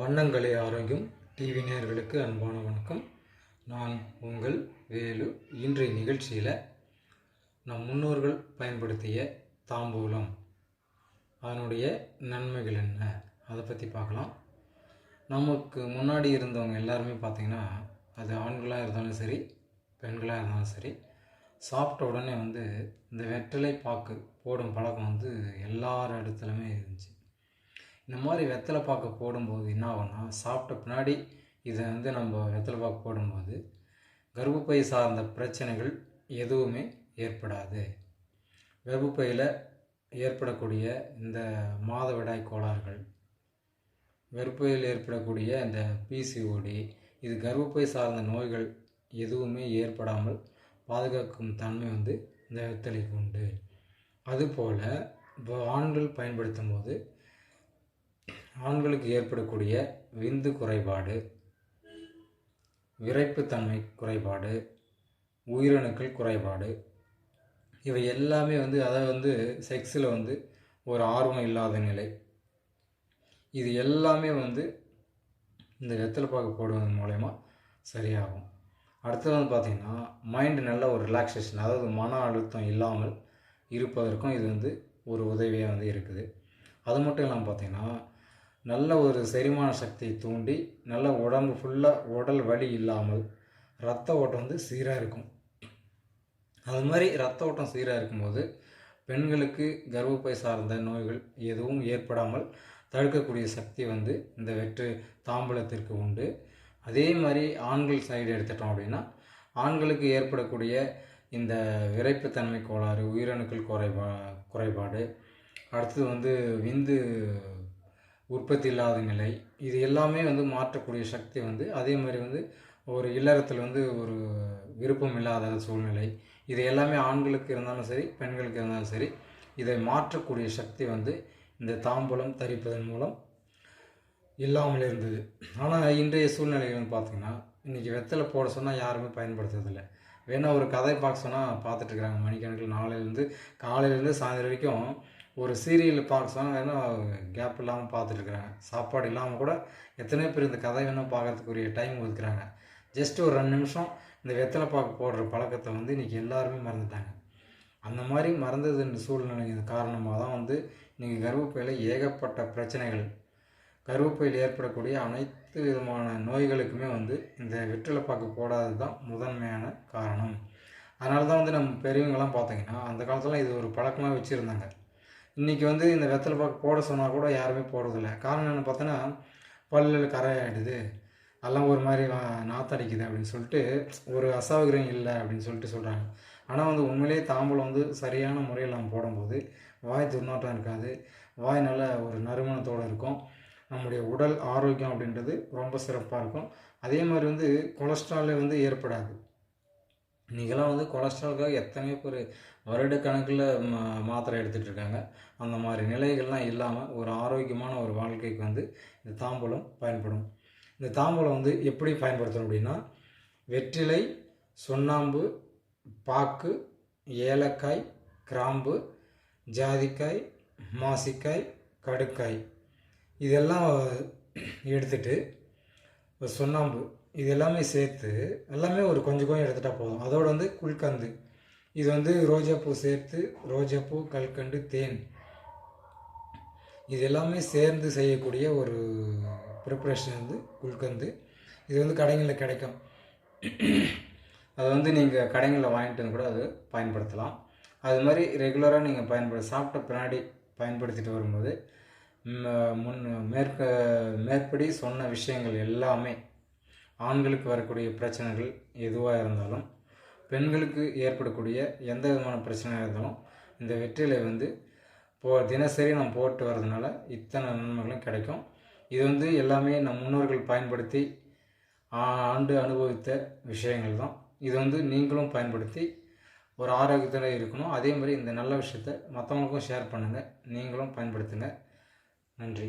வண்ணங்களை ஆரோக்கியம் டிவி நேயர்களுக்கு அன்பான வணக்கம். நான் உங்கள் வேலு. இன்றைய நிகழ்ச்சியில் நம் முன்னோர்கள் பயன்படுத்திய தாம்பூலம். அதனுடைய நன்மைகள் என்ன? அதை பற்றி பார்க்கலாம். நமக்கு முன்னாடி இருந்தவங்க எல்லாருமே பார்த்திங்கன்னா அது ஆண்களாக இருந்தாலும் சரி பெண்களாக இருந்தாலும் சரி சாப்பிட்ட உடனே வந்து இந்த வெற்றிலை பாக்கு போடும் பழக்கம் வந்து எல்லார் இடத்துலையுமே இருந்துச்சு. இந்த மாதிரி வெத்தலை பாக்கு போடும்போது என்ன ஆகும்னா சாப்பிட்ட பின்னாடி இதை வந்து நம்ம வெத்தலை பாக்கு போடும்போது கர்ப்பப்பை சார்ந்த பிரச்சனைகள் எதுவுமே ஏற்படாது. கர்ப்பப்பையில் ஏற்படக்கூடிய இந்த மாதவிடாய் கோளாறுகள் கர்ப்பையில் ஏற்படக்கூடிய இந்த பிசிஓடி இது கர்ப்பப்பை சார்ந்த நோய்கள் எதுவுமே ஏற்படாமல் பாதுகாக்கும் தன்மை வந்து இந்த வெத்தலைக்கு உண்டு. அதுபோல் இப்போ ஆண்கள் பயன்படுத்தும் போது ஆண்களுக்கு ஏற்படக்கூடிய விந்து குறைபாடு விரைப்புத்தன்மை குறைபாடு உயிரணுக்கள் குறைபாடு இவை எல்லாமே வந்து அதை வந்து செக்ஸில் வந்து ஒரு ஆர்வம் இல்லாத நிலை. இது எல்லாமே வந்து இந்த வெத்தலை பாக்கு போடுவதன் மூலயமா சரியாகும். அடுத்தது வந்து பார்த்திங்கன்னா மைண்டு நல்ல ஒரு ரிலாக்ஸேஷன் அதாவது மன அழுத்தம் இல்லாமல் இருப்பதற்கும் இது வந்து ஒரு உதவியாக வந்து இருக்குது. அது மட்டும் இல்லாமல் பார்த்திங்கன்னா நல்ல ஒரு செரிமான சக்தியை தூண்டி நல்ல உடம்பு ஃபுல்லாக உடல் வலி இல்லாமல் ரத்த ஓட்டம் வந்து சீராக இருக்கும். அது மாதிரி ரத்த ஓட்டம் சீராக இருக்கும்போது பெண்களுக்கு கர்ப்பப்பை சார்ந்த நோய்கள் எதுவும் ஏற்படாமல் தடுக்கக்கூடிய சக்தி வந்து இந்த வெற்று தாம்பூலத்திற்கு உண்டு. அதே மாதிரி ஆண்கள் சைடு எடுத்துட்டோம் அப்படின்னா ஆண்களுக்கு ஏற்படக்கூடிய இந்த விரைப்புத்தன்மை கோளாறு உயிரணுக்கள் குறைபா குறைபாடு அடுத்தது வந்து விந்து உற்பத்தி இல்லாத நிலை இது எல்லாமே வந்து மாற்றக்கூடிய சக்தி வந்து அதே மாதிரி வந்து ஒரு இல்லறத்தில் வந்து ஒரு விருப்பம் இல்லாத சூழ்நிலை இது எல்லாமே ஆண்களுக்கு இருந்தாலும் சரி பெண்களுக்கு இருந்தாலும் சரி இதை மாற்றக்கூடிய சக்தி வந்து இந்த தாம்பூலம் தரிப்பதன் மூலம் இல்லாமல் இருந்தது. ஆனால் இன்றைய சூழ்நிலைகள் வந்து பார்த்திங்கன்னா இன்றைக்கி வெத்தலை போட சொன்னால் யாருமே பயன்படுத்துறதில்லை. வேணால் ஒரு கதை பார்க்க சொன்னால் பார்த்துட்ருக்குறாங்க மணிக்கணக்கில். நாளையிலேருந்து காலையிலேருந்து சாயந்தரம் வரைக்கும் ஒரு சீரியல் பார்க்க சொன்னால் வேணால் கேப் இல்லாமல் பார்த்துட்ருக்குறாங்க சாப்பாடு இல்லாமல் கூட எத்தனையோ பேர் இந்த கதை வேணும் பார்க்கறதுக்குரிய டைம் ஒதுக்குறாங்க. ஜஸ்ட் ஒரு ரெண்டு நிமிஷம் இந்த வெத்தலை பாக்கு போடுற பழக்கத்தை வந்து இன்றைக்கி எல்லாருமே மறந்துட்டாங்க. அந்த மாதிரி மறந்ததுன்ற சூழ்நிலை காரணமாக தான் வந்து இன்றைக்கி கர்ப்பப்பையில் ஏகப்பட்ட பிரச்சனைகள். கர்ப்பப்பையில் ஏற்படக்கூடிய அனைத்து விதமான நோய்களுக்குமே வந்து இந்த வெற்றிலை பாக்கு போடாதது தான் முதன்மையான காரணம். அதனால தான் வந்து நம்ம பெரியவங்களாம் பார்த்தீங்கன்னா அந்த காலத்தில் இது ஒரு பழக்கமாக வச்சுருந்தாங்க. இன்றைக்கி வந்து இந்த வெத்தலை பாக்கு போட சொன்னால் கூட யாருமே போடுறதில்ல. காரணம் என்னென்னு பார்த்தோன்னா பல்லில் கரை ஆகிடுது அதெல்லாம் ஒரு மாதிரி நாத்தடிக்குது அப்படின்னு சொல்லிட்டு ஒரு அசௌகரியம் இல்லை அப்படின்னு சொல்லிட்டு சொல்கிறாங்க ஆனால் வந்து உண்மையிலேயே தாம்பூலம் வந்து சரியான முறையில் நம்ம போடும்போது வாய் துர்நாற்றம் இருக்காது. வாய் நல்ல ஒரு நறுமணத்தோடு இருக்கும். நம்முடைய உடல் ஆரோக்கியம் அப்படின்றது ரொம்ப சிறப்பாக இருக்கும். அதே மாதிரி வந்து கொலஸ்ட்ராலே வந்து ஏற்படாது. இன்றைக்கெல்லாம் வந்து கொலஸ்ட்ரால்காக எத்தனையோ பேர் வருட கணக்கில் மா மாத்திரை எடுத்துகிட்டு இருக்காங்க அந்த மாதிரி நிலைகள்லாம் இல்லாமல் ஒரு ஆரோக்கியமான ஒரு வாழ்க்கைக்கு வந்து இந்த தாம்பூலம் பயன்படும். இந்த தாம்பூலம் வந்து எப்படி பயன்படுத்தணும் அப்படின்னா வெற்றிலை சுண்ணாம்பு பாக்கு ஏலக்காய் கிராம்பு ஜாதிக்காய் மாசிக்காய் கடுக்காய். இதெல்லாம் எடுத்துட்டு சுண்ணாம்பு இது எல்லாமே சேர்த்து எல்லாமே ஒரு கொஞ்சம் கொஞ்சம் எடுத்துகிட்டா போதும். அதோடு வந்து குல்கந்து. இது வந்து ரோஜாப்பூ சேர்த்து ரோஜாப்பூ கல்கண்டு தேன். இது எல்லாமே சேர்ந்து செய்யக்கூடிய ஒரு ப்ரிப்ரேஷன் வந்து குல்கந்து. இது வந்து கடைகளில் கிடைக்கும். அதை வந்து நீங்கள் கடைகளில் வாங்கிட்டு வந்து கூட அது பயன்படுத்தலாம். அது மாதிரி ரெகுலராக நீங்கள் பயன்படு சாப்பிட்ட பின்னாடி பயன்படுத்திட்டு வரும்போது முன் மேற்க மேற்படி சொன்ன விஷயங்கள் எல்லாமே ஆண்களுக்கு வரக்கூடிய பிரச்சனைகள் எதுவாக இருந்தாலும் பெண்களுக்கு ஏற்படக்கூடிய எந்த விதமான பிரச்சனையாக இருந்தாலும் இந்த வெற்றிலை வந்து போ தினசரி நம்ம போட்டு வர்றதுனால இத்தனை நன்மைகளும் கிடைக்கும். இது வந்து எல்லாமே நம் முன்னோர்கள் பயன்படுத்தி ஆண்டு அனுபவித்த விஷயங்கள் தான். இது வந்து நீங்களும் பயன்படுத்தி ஒரு ஆரோக்கியத்தில் இருக்கணும். அதே மாதிரி இந்த நல்ல விஷயத்த மற்றவங்களுக்கும் ஷேர் பண்ணுங்கள் நீங்களும் பயன்படுத்துங்க. நன்றி.